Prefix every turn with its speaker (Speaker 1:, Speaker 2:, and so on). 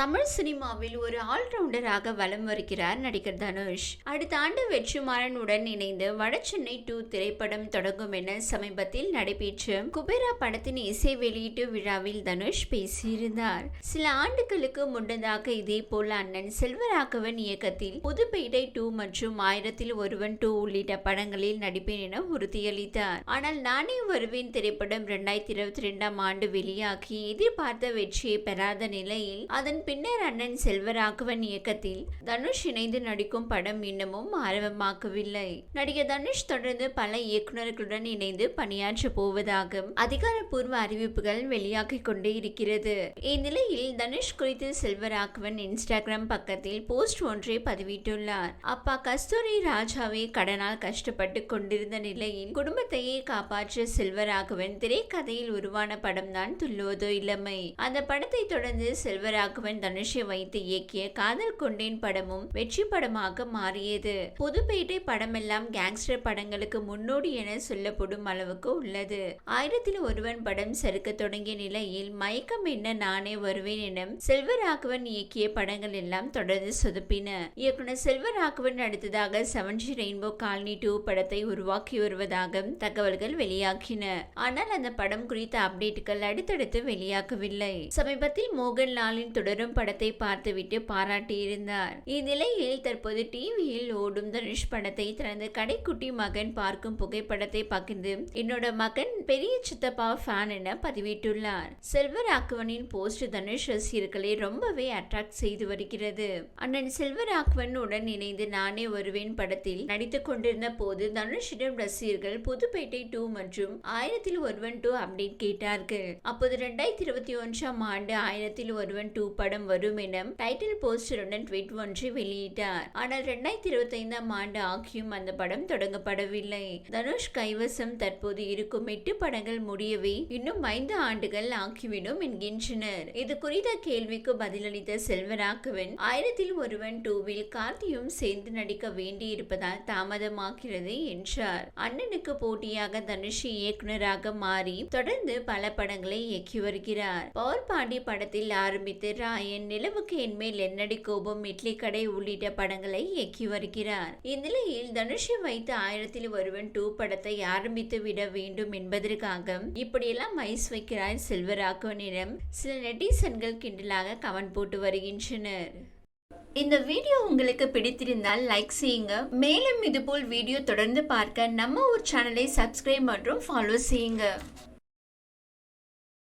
Speaker 1: தமிழ் சினிமாவில் ஒரு ஆல்ரவுண்டராக வலம் வருகிறார் நடிகர் தனுஷ். அடுத்த ஆண்டு வெற்றிமாறனுடன் இணைந்து வடசென்னை டூ திரைப்படம் தொடங்கும் என சமீபத்தில் நடைபெற்ற குபேரா படத்தின் இசை வெளியீட்டு விழாவில் தனுஷ் பேசியிருந்தார். சில ஆண்டுகளுக்கு முன்னதாக இதே போல் அண்ணன் செல்வராகவன் இயக்கத்தில் புதுப்பேட்டை டூ மற்றும் ஆயிரத்தில் ஒருவன் டூ உள்ளிட்ட படங்களில் நடிப்பேன் என உறுதியளித்தார். ஆனால் நானே வருவேன் திரைப்படம் இரண்டாயிரத்தி இருபத்தி ரெண்டாம் ஆண்டு வெளியாகி எதிர்பார்த்த வெற்றியை பெறாத நிலையில் அதன் பின்னர் அண்ணன் செல்வராகவன் இயக்கத்தில் தனுஷ் இணைந்து நடிக்கும் படம் இன்னமும் ஆரம்பமாக்கவில்லை. நடிகர் தனுஷ் தொடர்ந்து பல இயக்குநர்களுடன் இணைந்து பணியாற்ற போவதாக அதிகாரப்பூர்வ அறிவிப்புகள் வெளியாகிக் கொண்டே இருக்கிறது. இந்நிலையில் தனுஷ் குறித்து செல்வராகவன் இன்ஸ்டாகிராம் பக்கத்தில் போஸ்ட் ஒன்றை பதிவிட்டுள்ளார். அப்பா கஸ்தூரி ராஜாவே கடனால் கஷ்டப்பட்டு கொண்டிருந்த நிலையில் குடும்பத்தையே காப்பாற்ற செல்வராகவன் திரைக்கதையில் உருவான படம்தான் துள்ளுவதோ இளமை. அந்த படத்தை தொடர்ந்து செல்வராகவன் தனுஷை வைத்து இயக்கிய காதல் கொண்டேன் படமும் வெற்றி படமாக மாறியது. புதுப்பேட்டை படமெல்லாம் கேங்ஸ்டர் படங்களுக்கு முன்னோடி என சொல்லப்படும் அளவுக்கு உள்ளது. ஆயிரத்தில் ஒருவன் படம் சறுக்க தொடங்கிய நிலையில் மயக்கம் என்ன நானே வருவேன் என செல்வராகவன் இயக்கிய படங்கள் எல்லாம் தொடர்ந்து சொதுப்பின. இயக்குனர் செல்வராகவன் அடுத்ததாக செவன்ஜி ரெயின்போ காலனி டூ படத்தை உருவாக்கி வருவதாக தகவல்கள் வெளியாகின. ஆனால் அந்த படம் குறித்த அப்டேட்டுகள் அடுத்தடுத்து வெளியாகவில்லை. சமீபத்தில் மோகன்லாலின் தொடரும் படத்தை பார்த்துவிட்டு பாராட்டியிருந்தார். இந்நிலையில் தற்போது டிவியில் ஓடும் தனுஷ் படத்தை தனது கடைக்குட்டி மகன் பார்க்கும் புகைப்படத்தை பகிர்ந்து என்னோட மகன் பெரிய சித்தப்பா ஃபேன் என பதிவிட்டுள்ளார். செல்வராகவனின் போஸ்ட் தனுஷ் ரசிகர்களை ரொம்பவே அட்ராக்ட் செய்து வருகிறது. அண்ணன் செல்வராகவன் உடன் இணைந்து நானே வருவேன் படத்தில் நடித்துக் கொண்டிருந்த போது தனுஷிடம் ரசிகர்கள் புதுப்பேட்டை டூ மற்றும் ஆயிரத்தில் ஒருவன் டூ அப்டேட் கேட்டார்கள். அப்போது ரெண்டாயிரத்தி இருபத்தி ஒன்றாம் ஆண்டு ஆயிரத்தில் ஒருவன் டூ படம் வரும் என டைட்டில் போஸ்டருடன் ட்வீட் ஒன்றை வெளியிட்டார். ஆனால் ரெண்டாயிரத்தி இருபத்தி ஐந்தாம் ஆண்டு ஆகியும் அந்த படம் தொடங்கப்படவில்லை. தனுஷ் கைவசம் தற்போது இருக்கும் எட்டு திரைப்படங்கள் முடியவே இன்னும் ஐந்து ஆண்டுகள் ஆக்கிவிடும் என்கின்றனர். இது குறித்த கேள்விக்கு பதிலளித்த செல்வராகவன் ஆயிரத்தில் ஒருவன் டூவில் கார்த்தியும் சேர்ந்து நடிக்க வேண்டியிருப்பதால் தாமதமாகிறது என்றார். அண்ணனுக்கு போட்டியாக தனுஷ் இயக்குனராக மாறி தொடர்ந்து பல படங்களை இயக்கி வருகிறார். பவர் பாண்டி படத்தில் ஆரம்பித்து ராயன் நிலவுக்கு என்மேல் என்னடி கோபம்? இட்லி கடை உள்ளிட்ட படங்களை இயக்கி வருகிறார். இந்நிலையில் தனுஷை வைத்து ஆயிரத்தில் ஒருவன் டூ படத்தை ஆரம்பித்து விட வேண்டும் என்பது என்பதற்காக இப்படியெல்லாம் ஐஸ் வைக்கிறார் செல்வராகவனிடம். சில நெட்டிசன்கள் கிண்டலாக கமெண்ட் போட்டு வருகின்றனர் இந்த வீடியோ உங்களுக்கு பிடித்திருந்தால் லைக் செய்யுங்க. மேலும் இதுபோல் வீடியோ தொடர்ந்து பார்க்க நம்ம ஒரு சேனலை சப்ஸ்கிரைப் மற்றும் ஃபாலோ செய்யுங்க.